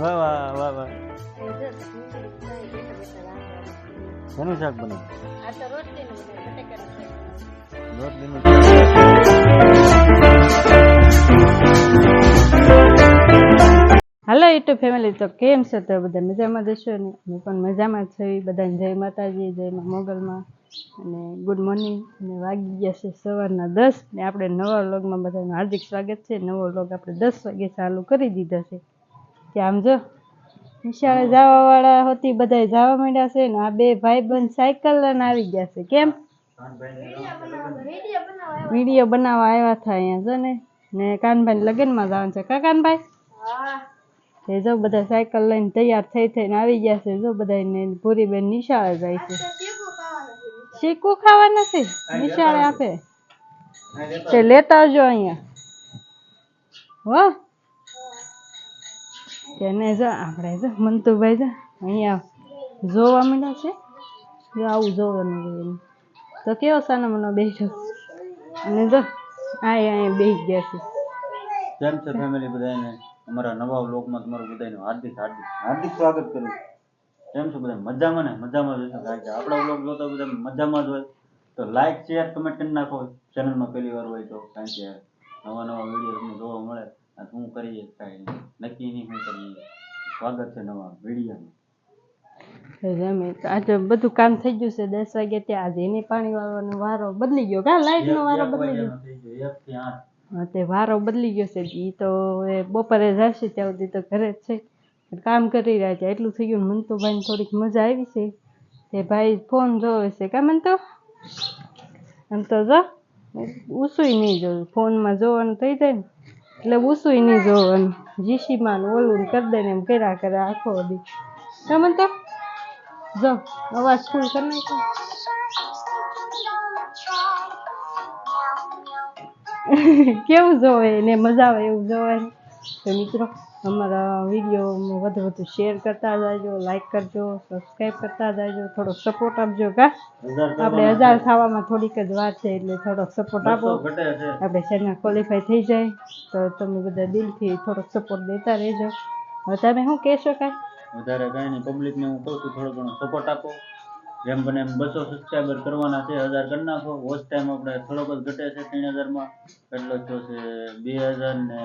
વાહ વાહ વાહ યુટ્યુબ ફેમિલી તો કેમ છો? તો બધા મજામાં જશો ને? હું પણ મજામાં છું બધાને જય માતાજી, જય મોગલમાં. અને ગુડ મોર્નિંગ અને વાગી ગયા છે સવારના દસ ને આપણે નવા વ્લોગમાં બધાનું હાર્દિક સ્વાગત છે. નવો વ્લોગ આપણે દસ વાગે ચાલુ કરી દીધો છે. કે આમ જો નિશાળે જવાવાળા હતી બધા જવા માંડ્યા છે ને આ બે ભાઈ બંધ સાયકલ લઈને આવી ગયા છે. કેમ? વીડિયો બનાવવા આવ્યા હતા અહીંયા જો ને. ને કાનભાઈ લગ્નમાં જવાનું છે. કા કાનભાઈ? એ જો બધા સાયકલ લઈને તૈયાર થઈ થઈને આવી ગયા છે. જો બધા ને પૂરી બેન નિશાળે જાય છે. શીખું ખાવા નથી. નિશાળે આપે. તે લેતા આવજો અહીંયા. હો? તેને જો આપણે જો મંતુભાઈ જો અહીંયા જોવા મળ્યા છે. જો આવું જોવાનું જોઈએ તો કેવો સાનો મનો બેઠો? અને જો આ અહીંયા બેસી ગયા છે. કેમ છે ફેમિલી બધાને અમારા નવા વ્લોગમાં તમારું બધાનું હાર્દિક હાર્દિક હાર્દિક સ્વાગત કરું કેમ છો બધા મજામાં ને? મજામાં જ કારણ કે આપણા બ્લોગ જોતા બધા મજામાં જ હોય. તો લાઈક શેર કમેન્ટ કરી નાખો. ચેનલમાં પહેલી વાર હોય તો. કારણ કે નવા નવા વીડિયો તમને જોવા મળે. આ શું કરીએ? કાંઈ નક્કી નહીં શું કરીએ? સ્વાગત છે નવા વીડિયો આજે બધું કામ થઈ ગયું છે. દસ વાગે ત્યાં આજે એને પાણી વાળવાનો વારો બદલી ગયો. કા લાઈટ નો વારો બદલી ગયો? એક થી આઠ. હા, તે વારો બદલી ગયો છે. ઈ તો બપોરે જશે ત્યાં સુધી તો ઘરે જ છે. કામ કરી રહ્યા છે. એટલું થઈ ગયું મંતુભાઈ થોડીક મજા આવી છે. તે ભાઈ ફોન જોવે છે. કા મને તો આમ તો જો. ઉસુય નહીં જોયું ફોનમાં જોવાનું થઈ જાય ને. એટલે ઉસુય નહીં જોવાનું. જીસીમાં ઓલું કરી દે ને એમ કર્યા કરે આખો દી. મન તો જો, અવાજ ફૂલ કરી નાખો. કેવું જોવે એને મજા આવે એવું જોવાનું? તો મિત્રો અમારા વીડિયો વધુ વધુ શેર કરતા જાજો લાઈક કરજો સબસ્ક્રાઈબ કરતા જાજો થોડો સપોર્ટ આપજો કા? આપણે હજાર થવામાં થોડીક જ વાર છે એટલે થોડોક સપોર્ટ આપો. આપણે ચેનલ ક્વોલિફાય થઈ જાય તો તમે બધા દિલથી થોડોક સપોર્ટ દેતા રહેજો. હવે તમે શું કહેશો કાંઈ વધારે કાંઈ નહીં પબ્લિકને હું કહું છું થોડો ઘણો સપોર્ટ આપો. જેમ બને એમ બસો સબસ્ક્રાઈબર કરવાના છે હજાર કરી નાખો. વોચ ટાઈમ આપણે થોડોક જ ઘટે છે ત્રણ હજારમાં. કેટલો થયો છે બે હજાર ને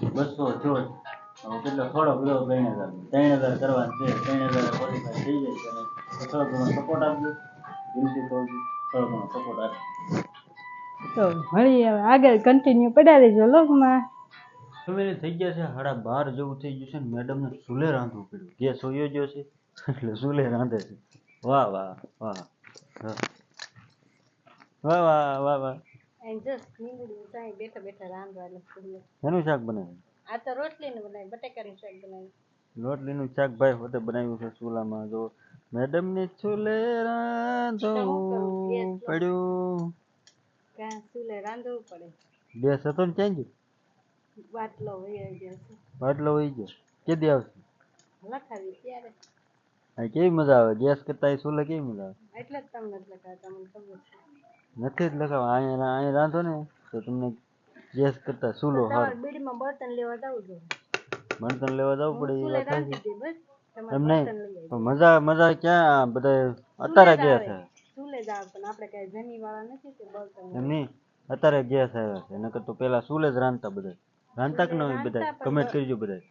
બસો હવે કેટલો? થોડો બધો ત્રણ હજાર ત્રણ હજાર કરવાનું છે. ત્રણ હજાર ક્વોલિફાય થઈ જાય છે. થોડો ઘણો સપોર્ટ આપજો. દિલથી કહું છું થોડો ઘણો સપોર્ટ આપજો. તો મળી હવે આગળ કન્ટિન્યુ પડ્યા રહેજો લોકમાં. ફેમિલી થઈ ગયા છે સાડા બાર જેવું થઈ ગયું છે ને મેડમને ચૂલે રાંધવું પડ્યું. ગેસ હોયો ગયો છે એટલે ચૂલે રાંધે છે. વાહ વાહ વાહ. વાહ વાહ વાહ વાહ. બેઠા બેઠા રાંધવા એનું શાક બનાવ્યું? આ તો રોટલીનું બનાવી બટેકાનું શાક બનાવ્યું. રોટલીનું શાક ભાઈ હોતે બનાવ્યું છે ચૂલામાં. જો મેડમને ચૂલે રાંધવું પડ્યું. કાં ચૂલે રાંધવું પડે? ગેસ હતો ને ક્યાં ગયો બાટલો વહી ગયો બાટલો વહી ગયો. કેદી આવશે? લખાવી ત્યારે. આ કેવી મજા આવે? ગેસ કરતા ચૂલે કેવી મજા આવે? એટલે જ તમને લખાવે તમને છે. નથી જ લખાવા અહીંયા અહીંયા રાંધો ને તો તમને ગેસ કરતા ચૂલો સારો બીડીમાં બર્તન લેવા જાવ જોઈએ. બર્તન લેવા જાવ પડે એ વાત તમારે એમ નહીં. મજા મજા ક્યાં બધા અત્યારે ગયા છે ચૂલે જાવ પણ આપણે કઈ જમી વાળા નથી કે બર્તન એમ નહીં. અત્યારે ગેસ આવ્યા છે. નકર તો પેલા ચૂલે જ રાંધતા બધા રાંધતા કે ન હોય બધા કમેન્ટ કરજો બધા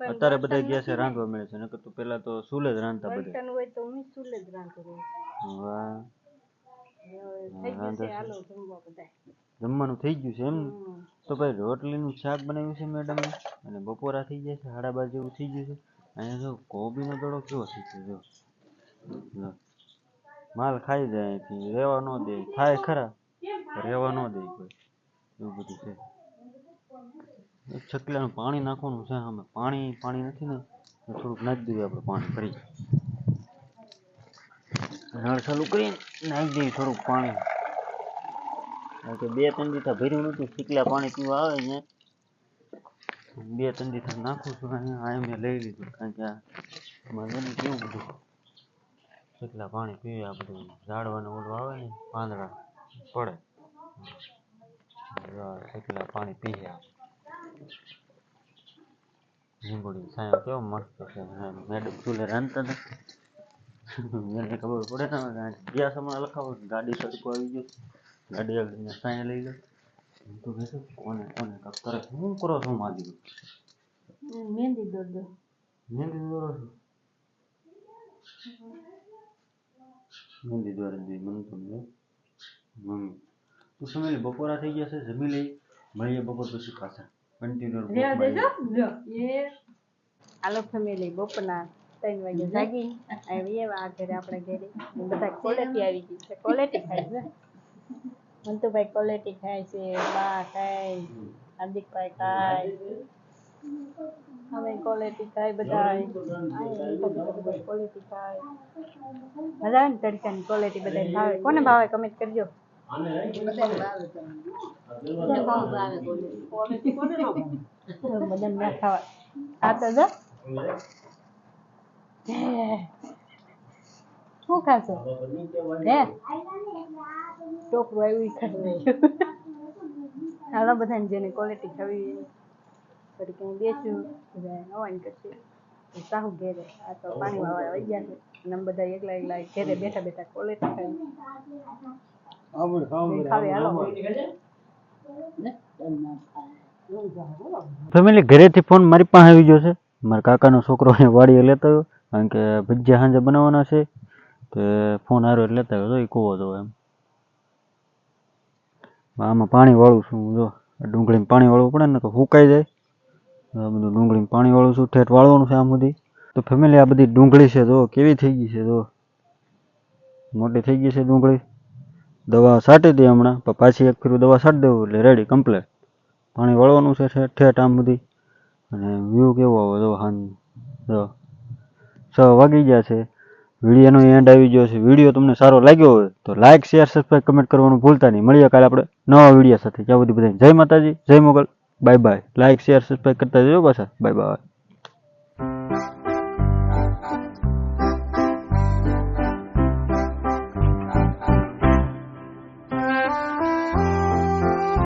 અત્યારે બધા ગેસે રાંધવા મળે છે. નકર તો પેલા તો ચૂલે જ રાંધતા બધા બર્તન હોય તો હું ચૂલે જ રાંધું છું વાહ. જમવાનું થઈ ગયું છે એમ? તો ભાઈ રોટલીનું શાક બનાવ્યું છે મેડમ અને બપોરા થઈ ગયા છે સાડા બાર જેવું થઈ ગયું છે. અહીંયા જો કોબીનો દડો કેવો થઈ ગયો જો. માલ ખાઈ જાય અહીંથી રહેવા ન દે. ખાય ખરા રહેવા ન દે કોઈ. એવું બધું છે. એક છકલાનું પાણી નાખવાનું છે અમે પાણી પાણી નથી ને થોડુંક નાખી દઈએ આપણે પાણી ભરી નળ કરીને નાખી દેવી થોડુંક પાણી. કે બે ત્રણ દીથા ભર્યું નથી શીખલા પાણી પીવા આવે ને બે ત્રણ દીથા નાખું છું અહીંયા આ મેં લઈ લીધું, કારણ કે આ મારે કેવું બધું. શીખલા પાણી પીવે, આ બધું ઝાડવાનું ઓલું આવે ને, પાંદડા પડે. શીખલા પાણી પીએ. લીંબોડી સાહેબ કેવો મસ્ત છે મેડમ ચૂલે રાંધતા હતા. મને ખબર પડે ને ગયા સમય લખાવો ગાડી સરખું આવી ગયું. ગાડી આગળ સાંઈ લઈ લો હું તો કહેતો કોને કોને કરે શું કરો છો મારી મહેંદી દોર દો મહેંદી દોરો છો? મહેંદી દઈ મને તમને મમ્મી તું સમય બપોરા થઈ ગયા છે જમી લઈ. મળીએ બપોર પછી પાછા. કન્ટિન્યુ આલો ફેમિલી બપોરના. ત્રણ વાગે જાગી આવી એવા ઘરે આપણા ઘરે. બધા ક્વોલિટી આવી ગઈ છે. ક્વોલિટી ખાય છે. મંતુભાઈ ક્વોલિટી ખાય છે. બા ખાય હાર્દિકભાઈ ખાય અમે ક્વોલિટી ખાય બધા ક્વોલિટી ખાય મજા ને તડકાની ક્વોલિટી બધા ભાવે. કોને ભાવે? કમેન્ટ કરજો. બધા ના ખાવા આ જો. હે. શું ખાશો હે ટોપરું આવ્યું ઈ ખાઈ લઈશું. હાલો બધાને જેને ક્વોલિટી ખાવી હોય થોડી કંઈ બેસ્યું બધા નવાઈ કરશે તો સાહુ ઘેરે આ તો પાણી વાળા વહી ગયા છે અને અમે બધા એકલા એકલા ઘેરે બેઠા બેઠા ક્વોલિટી ખાવી ખાવી હાલો ફેમિલી ઘરેથી ફોન મારી પાસે આવી ગયો છે. મારા કાકાનો છોકરો અહીંયા વાડીએ લેતો આવ્યો. કારણ કે ભજીયા સાંજે બનાવવાના છે, તે ફોન આવ્યો એટલે લેતા તો એ કૂવો જો એમ. આમાં પાણી વાળું છું જો. ડુંગળીમાં પાણી વાળવું પડે ને તો સુકાઈ જાય. બધું ડુંગળીમાં પાણી વાળું છું, ઠેઠ વાળવાનું છે આમ સુધી તો ફેમિલી આ બધી ડુંગળી છે, જો. કેવી થઈ ગઈ છે, જો. મોટી થઈ ગઈ છે ડુંગળી. દવા છાંટી હતી હમણાં, પણ પાછી એક ફેરું દવા છાંટી દેવું એટલે રેડી કમ્પ્લેટ પાણી વાળવાનું છે, ઠેઠ આમ બધી. અને વ્યૂ કેવો આવે, જો, હાન, જો. છ વાગી ગયા છે. વિડીયોનો એન્ડ આવી ગયો છે. વીડિયો તમને સારો લાગ્યો હોય તો લાઇક શેર સબસ્ક્રાઈબ કમેન્ટ કરવાનું ભૂલતા નહીં. મળીએ કાલે આપણે નવા વીડિયો સાથે. ત્યાં બધી બધાને જય માતાજી, જય Mogal. Bye bye like share subscribe કરતા જજો પાછા. Bye bye